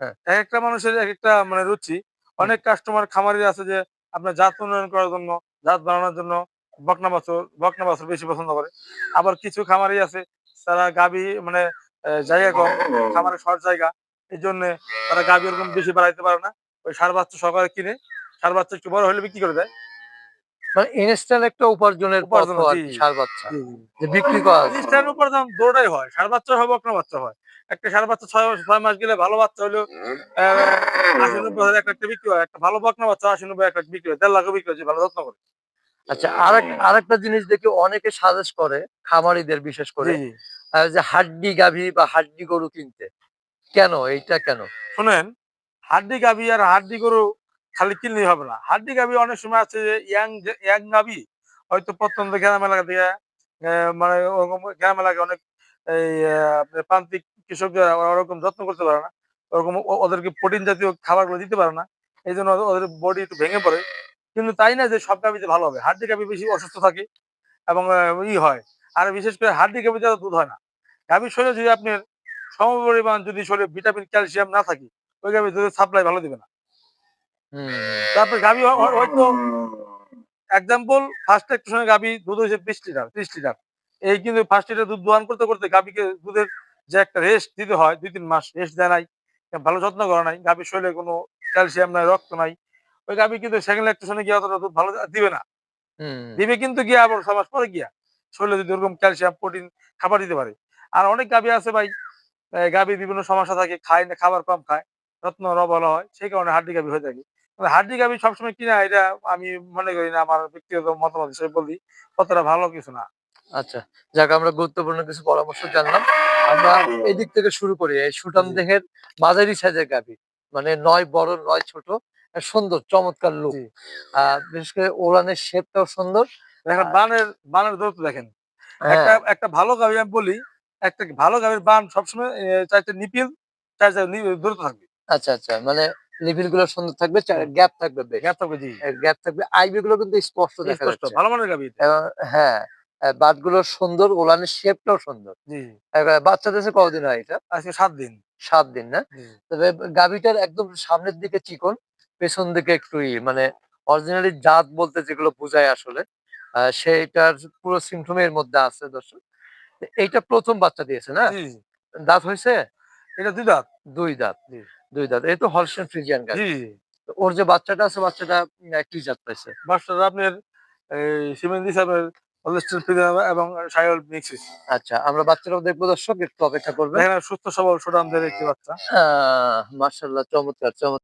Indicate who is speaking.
Speaker 1: হ্যাঁ।
Speaker 2: এক একটা মানুষের এক একটা মানে রুচি। অনেক কাস্টমার খামারি আছে যে আপনার জাত উন্নয়ন করার জন্য জাত বানানোর জন্য বকনা বাছর বকনা বাছর বেশি পছন্দ করে। আবার কিছু খামারি আছে তারা গাবি মানে জায়গা কম খামারের শর্ট জায়গা এই জন্য তারা গাবি ওরকম বেশি বাড়াইতে পারে না। ওই সার বাচ্চা সকালে কিনে সার বাচ্চা একটু বড় হলে বিক্রি করে দেয়।
Speaker 1: মানে ইনস্ট্যান্ট একটা উপার্জনের পথ আর। সার বাচ্চা। যে বিক্রি করা।
Speaker 2: উপার্জন দুটোই হয় সার বাচ্চা বাচ্চা হয়। একটা সার বাচ্চা ছয় মাস ছয় মাস গেলে ভালো বাচ্চা হলো আশি নব্বই হাজার একটা একটা বিক্রি হয়। একটা ভালো বকনা বাচ্চা আশি নব্বই একটা বিক্রি হয়। দেড় বিক্রি হচ্ছে ভালো যত্ন করে।
Speaker 1: আচ্ছা আরেক আরেকটা জিনিস দেখি অনেকে সাজেস্ট করে খামারিদের বিশেষ করে যে হাড্ডি গাভী বা হাড্ডি গরু কিনতে। কেন? এইটা কেন?
Speaker 2: শুনেন হাড্ডি গাবি আর হাড্ডি গরু খালি কিনলেই হবে না। হাড্ডি গাবি অনেক সময় আছে যে, ইয়াং ইয়াং হয়তো প্রত্যন্ত গ্রাম এলাকা থেকে মানে ওরকম গ্রাম এলাকায় অনেক এই প্রান্তিক কৃষকরা ওরকম যত্ন করতে পারে না। ওরকম ওদেরকে প্রোটিন জাতীয় খাবারগুলো দিতে পারে না। এই জন্য ওদের- বডি একটু ভেঙে পড়ে। কিন্তু তাই না যে, সব গাবিতে ভালো হবে। হাড্ডি গাবি বেশি অসুস্থ থাকে এবং ই হয়। আর বিশেষ করে হাড্ডি গাবিতে এত দুধ হয় না। গাভীর শরীরে যদি আপনার সমপরিমাণ যদি শরীরে ভিটামিন, ক্যালসিয়াম না থাকে, ওই গাভীর দুধের সাপ্লাই ভালো দিবে না। তারপরে গাভী হয়- হয়- হয়তো এক্সাম্পল ফার্স্ট একটা সময় গাভী দুধ হয়েছে বিশ লিটার ত্রিশ লিটার। এই কিন্তু ফার্স্ট লিটার দুধ দোয়ান করতে করতে গাভীকে দুধের যে একটা রেস্ট দিতে হয় দুই তিন মাস রেস্ট দেয় নাই ভালো যত্ন করা নাই গাভীর শরীরে কোনো ক্যালসিয়াম নাই রক্ত নাই ওই গাভী কিন্তু সেকেন্ড একটা গিয়ে অতটা দুধ ভালো দিবে না। দিবে কিন্তু গিয়া আবার পরে গিয়া শরীরে যদি ওরকম ক্যালসিয়াম প্রোটিন খাবার দিতে পারে। আর অনেক গাভী আছে ভাই গাভী বিভিন্ন সমস্যা থাকে খায় না খাবার কম খায় যত্ন অবহেলা হয় সেই কারণে হাড্ডি গাভী হয়ে থাকে। হাড্ডি গাভী সবসময় কিনা এটা আমি মনে করি না আমার ব্যক্তিগত মতামত হিসেবে বলি কতটা ভালো কিছু না।
Speaker 1: আচ্ছা যাক আমরা গুরুত্বপূর্ণ কিছু পরামর্শ জানলাম। আমরা এদিক থেকে শুরু করি এই সুটাম। দেহের মাঝারি সাইজের গাভী মানে নয় বড় নয় ছোট সুন্দর চমৎকার লুক। বিশেষ করে ওরানের শেপটাও সুন্দর।
Speaker 2: দেখেন বানের বানের দূরত্ব দেখেন।
Speaker 1: হ্যাঁ,
Speaker 2: একটা একটা ভালো গাভী আমি বলি একটা ভালো গাভীর বান সবসময় চারটে নিপিল চার নি- দূরত্ব থাকবে।
Speaker 1: আচ্ছা আচ্ছা মানে লেভেলগুলো সুন্দর থাকবে গ্যাপ থাকবে
Speaker 2: গ্যাপ থাকবে জি।
Speaker 1: গ্যাপ থাকবে। আইবি গুলো কিন্তু স্পষ্ট দেখা যাচ্ছে।
Speaker 2: ভালো মানের।
Speaker 1: এবং হ্যাঁ বাটগুলো সুন্দর ওলানের শেপটাও সুন্দর।
Speaker 2: জি।
Speaker 1: এবার বাচ্চা দেশে কতদিন হয় এটা?
Speaker 2: আজকে সাত দিন।
Speaker 1: সাত দিন না? তবে গাভিটার একদম সামনের দিকে চিকন পেছন দিকে একটু মানে অরিজিনালি জাত বলতে যেগুলো বোঝায় আসলে আহ, সেইটার পুরো সিমটম এর মধ্যে আছে দর্শক। এইটা প্রথম বাচ্চা দিয়েছে না? দাঁত হয়েছে?
Speaker 2: এটা দুই দাঁত।
Speaker 1: দুই দাঁত দুই দাঁত। এই তো হলস্টেন ফ্রিজিয়ান গাছ।
Speaker 2: জি।
Speaker 1: ওর যে বাচ্চাটা আছে বাচ্চাটা কি জাত পাইছে।
Speaker 2: বাচ্চাটা আপনার এই সিমেন্ট হিসাবে হলস্টেইন ফ্রিজিয়ান এবং সাইল মিক্সিস
Speaker 1: আচ্ছা আমরা বাচ্চাটাও দেখব দর্শক একটু অপেক্ষা করবেন।
Speaker 2: দেখেন সুস্থ সবল সুঠামদের একটি বাচ্চা।
Speaker 1: মার্শাল্লাহ চমৎকার চমৎকার।